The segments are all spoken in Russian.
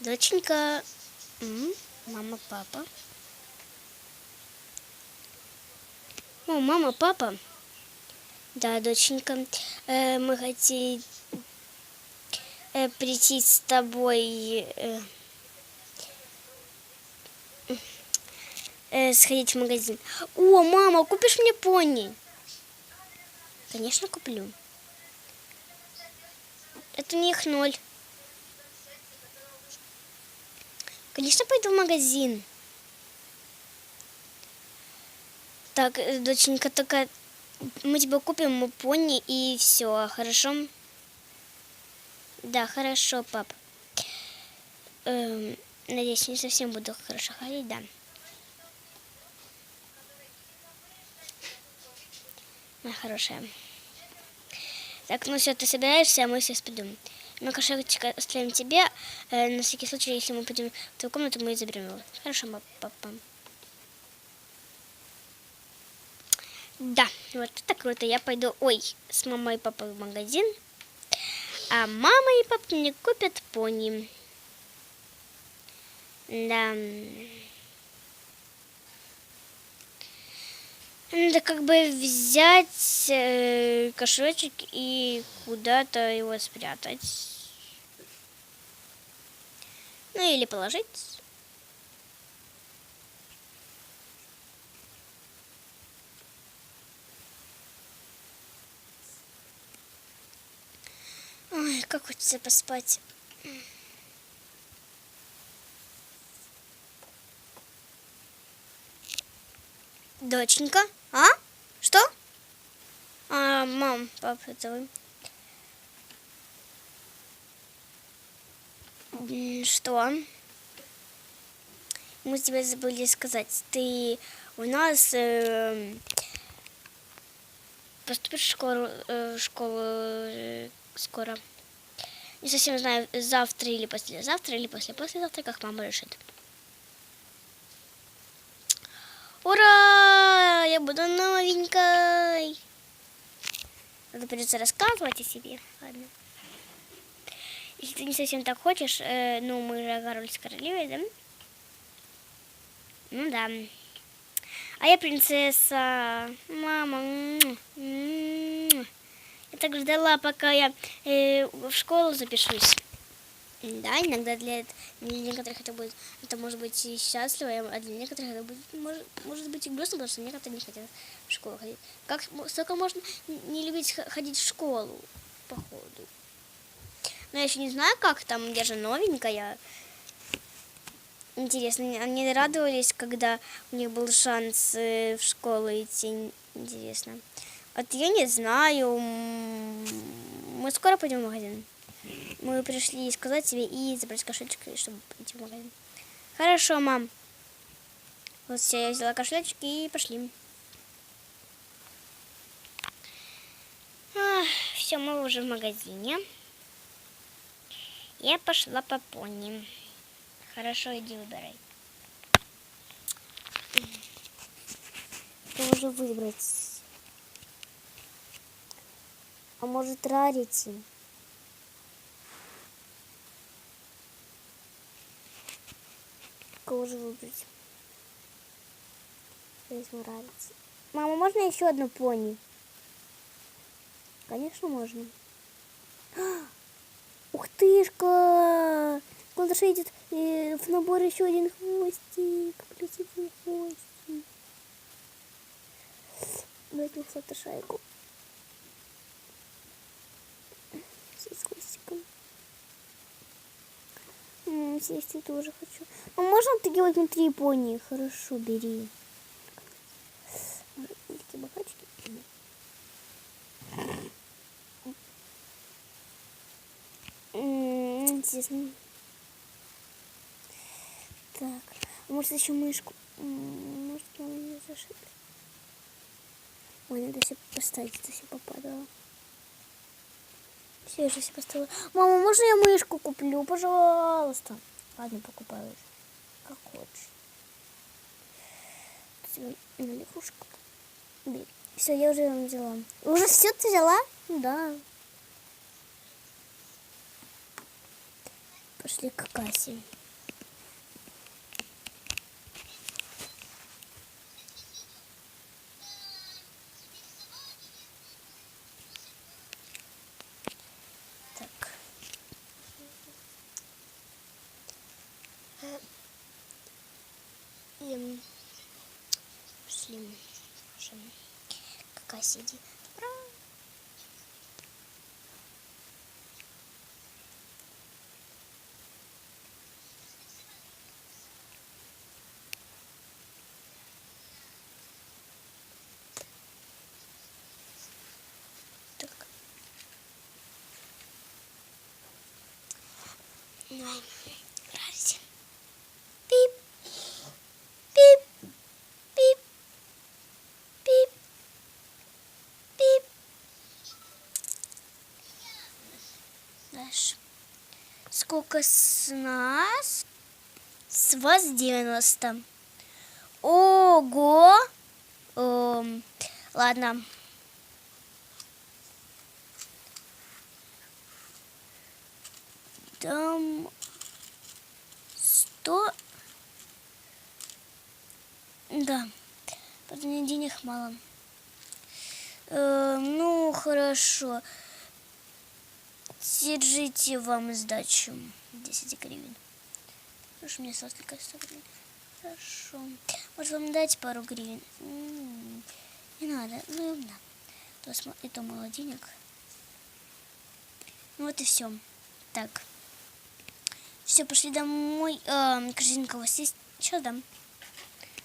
Доченька, мама, папа. О, мама, папа. Да, доченька, э, мы хотели э, прийти с тобой э, э, сходить в магазин. О, мама, купишь мне пони? Конечно, куплю. Это у них ноль. Конечно, пойду в магазин. Так, э, доченька, только мы тебе купим пони и все, хорошо? Да, хорошо, пап. Эм, надеюсь, не совсем буду хорошо ходить, да. Моя хорошая. Так, ну все, ты собираешься, а мы сейчас пойдем. Ну, кошелечек оставим тебе. Э, на всякий случай, если мы пойдем в твою комнату, мы заберем его. Хорошо, папа. Да, вот это круто. Я пойду, ой, с мамой и папой в магазин. А мама и папа мне купят пони. Да. Надо как бы взять э, кошелечек и куда-то его спрятать. Ну или положить. Ой, как хочется поспать. Доченька, мам, вы. М, Что? Мы тебе забыли сказать. Ты у нас э, поступишь в школу, э, в школу э, скоро. Не совсем знаю, завтра или послезавтра, или после-послезавтра, как мама решит. Ура! Я буду новенькой. Надо придется рассказывать о себе. Ладно. Если ты не совсем так хочешь, э, ну, мы же король с королевой, да? Ну да. А я принцесса. Мама. м, м. Я так ждала, пока я э, в школу запишусь. Да, иногда для, для некоторых это будет, это может быть и счастливо, а для некоторых это будет, может, может быть и грустно, потому что некоторые не хотят в школу ходить. Как сколько можно не любить ходить в школу, походу. Но я еще не знаю, как там, я же новенькая. Интересно, они- радовались, когда у них был шанс э, в школу идти, интересно. Вот я не знаю, мы скоро пойдем в магазин. Мы пришли сказать тебе и забрать кошелечек, чтобы идти в магазин. Хорошо, мам. Вот все, я взяла кошелечек и пошли. все, мы уже в магазине. Я пошла по пони. Хорошо, иди выбирай. Уже выбрать? А может, рарити? Кого же выбрать? Я возьму рарити. Мама, можно еще одну пони? Конечно, можно. А! Ух тышка! Колдыша идет э, в набор еще один хвостик. Плюс один хвостик. Давайте в шайку. Все с хвостиком. М, Съесть я тоже хочу. А можно ты делать внутри пони? Хорошо, бери. Маленькие бокальчики. Интересно. Так, может еще мышку? Может, он ее зашит? Ой, надо все поставить, это все попадало. Все, я же все поставила. Мама, можно я мышку куплю, пожалуйста? Ладно, покупаю. Как хочешь. Тебе. Все, я уже взяла. Уже все ты взяла? Да. Пошли к кассе. 洗衣 Дальше. Сколько с нас? С вас 90. Ого! Эм, ладно. Там сто... Да, правда, у меня денег мало. Э, ну, хорошо. Держите вам сдачу. 10 гривен. Слушай, мне осталось только 100 гривен. Хорошо. Может, вам дать пару гривен? М, Не надо. Ну, да. То И мало денег. Ну, вот и все. Так. Все, пошли домой. Эм, корзинка у вас есть? Сейчас дам.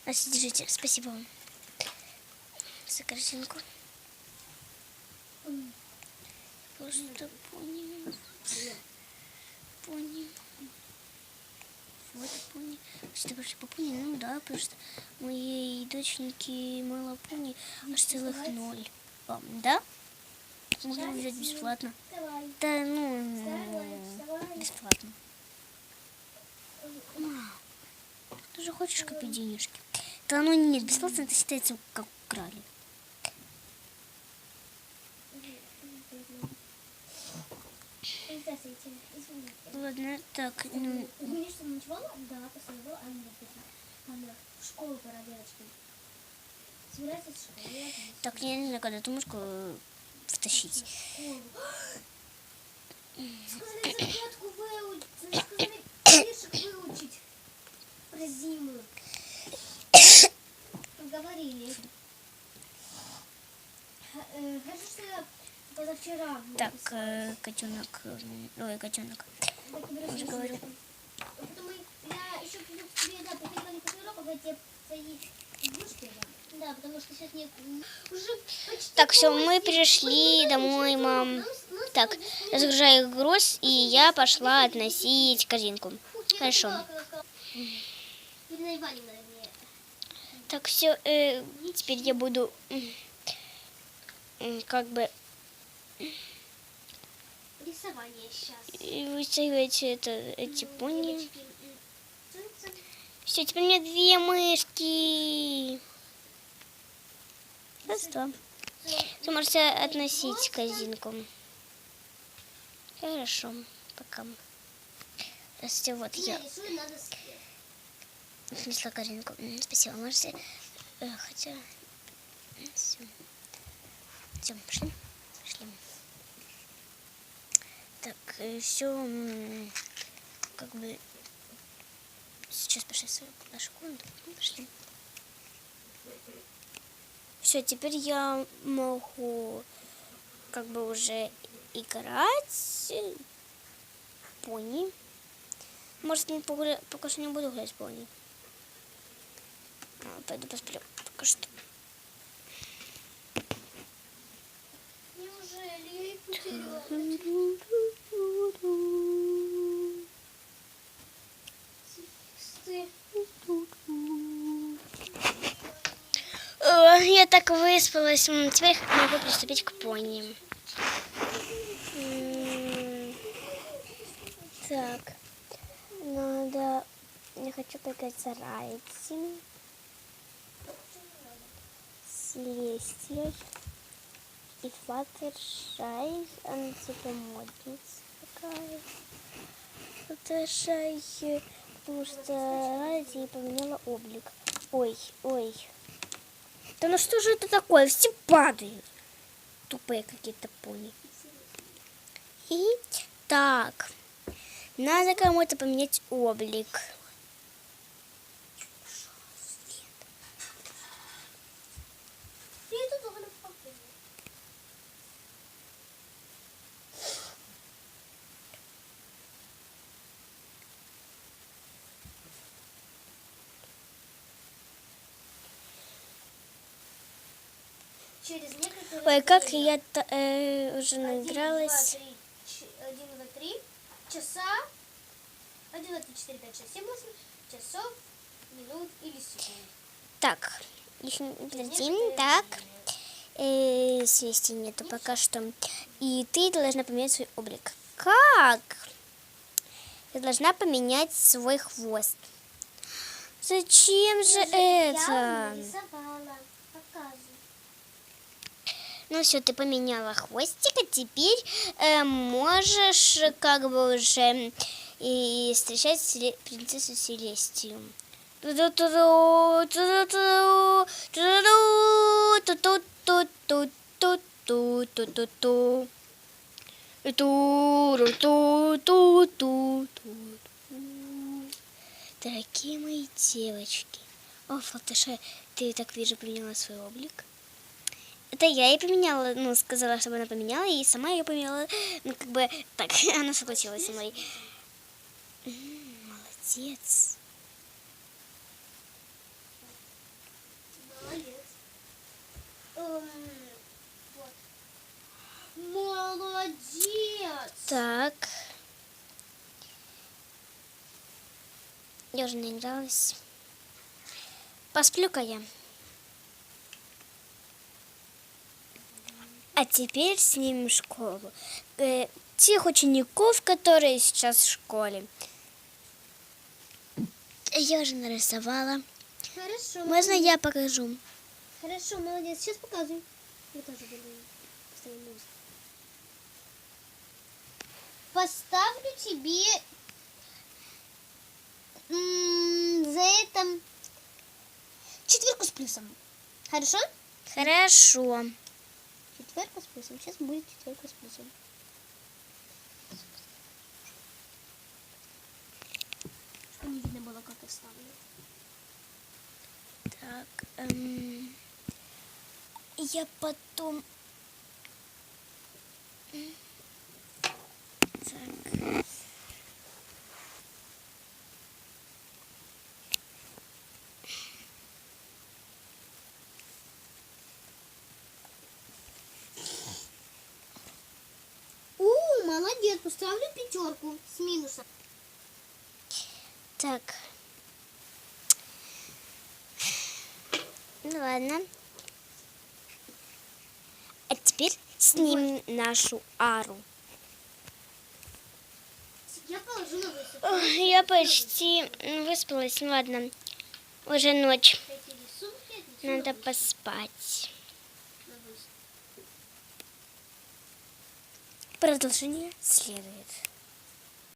Настя, держите. Спасибо вам за корзинку. Просто пони. Пони. Вот пони. Что пошли по пони? Ну да, потому что моей доченьки мало пони аж целых ноль. А, да? Бы взять бесплатно. Давай, Да, ну, бесплатно. А, Ты же хочешь копить денежки? Да ну нет, бесплатно это считается как украли. Здравствуйте, извините. Ладно, так, ну, Мне что, ночевала? Да, а нет, это она в школу пора, девочки. Собирайся в школу, так, я не знаю, когда эту мышку э, втащить. Сказали загадку выучить, сказали стишек выучить про зиму. Говорили. Х- э, Хорошо, что я позавчера Так, э, котенок, э, ой, котенок. Уже говорю. Потом я еще приду к тебе, да, после маленького уроков я тебе свои игрушки дам. Да, потому что сейчас нет. Уже почти Так, все, мы пришли домой, мам. Так, разгружаю груз, и я пошла относить корзинку. Хорошо. Так, все, теперь я буду как бы рисование сейчас. э, вытягивать это, эти пони. Все, теперь у меня две мышки. Раз, два. Вы можете относить корзинку. Хорошо, пока. Здравствуйте, вот я Я рисую, надо с- внесла корзинку. Спасибо, можете... э, Хотя... Все. Все. Пошли. Так, все... Как бы... Сейчас пошли в свою нашу комнату. Ну, Пошли. Все, теперь я могу как бы уже играть э, пони. Может, не погуля... пока что не буду в пони. А, пойду посплю. Пока что. Я так выспалась. Теперь могу приступить к пони. Так. Надо... Я хочу поиграть с Райти. С Селестией. И Флаттершай, она типа модница такая. Э, потому что ради поменяла облик. Ой, ой. Да ну что же это такое? Все падают. Тупые какие-то пони. И так. Надо кому-то поменять облик. Я тут только на папу. Через некоторое Ой, как я э, уже наигралась. два, три, ч- один, два, три часа. Один, два, три, четыре, пять, шесть, семь, восемь часов, минут или секунд. Так, Через подожди, так. Э, свести нету пока что. И ты должна поменять свой облик. Как? Ты должна поменять свой хвост. Зачем же Я это? нарисовала. Показываю. Ну все, ты поменяла хвостик, а теперь э, можешь как бы уже и встречать Селе- принцессу Селестию. Дорогие мои девочки. О, Флатыша, ты так вижу поменяла свой облик. Это я ей поменяла, ну, сказала, чтобы она поменяла, и сама ее поменяла. Ну, как бы, так, она согласилась со мной. Молодец. Молодец. Эм. Молодец. Так. Я уже наигралась. Посплю-ка я. А теперь снимем школу. Э, тех учеников, которые сейчас в школе. Я уже нарисовала. Хорошо. Можно я покажу? Хорошо, молодец. Сейчас показывай. Я тоже буду. Поставлю тебе за это четверку с плюсом. Хорошо? Хорошо. Четверка с плюсом. Сейчас будет четверка с плюсом. Чтобы не видно было, как я ставлю. Так, эм, я потом... Так. У, Поставлю пятерку с минусом. Так. Ну ладно. А теперь снимем нашу ару. Я высоту. Ой, я почти выспалась. Ну ладно. Уже ночь. Надо поспать. На высоту. Продолжение следует.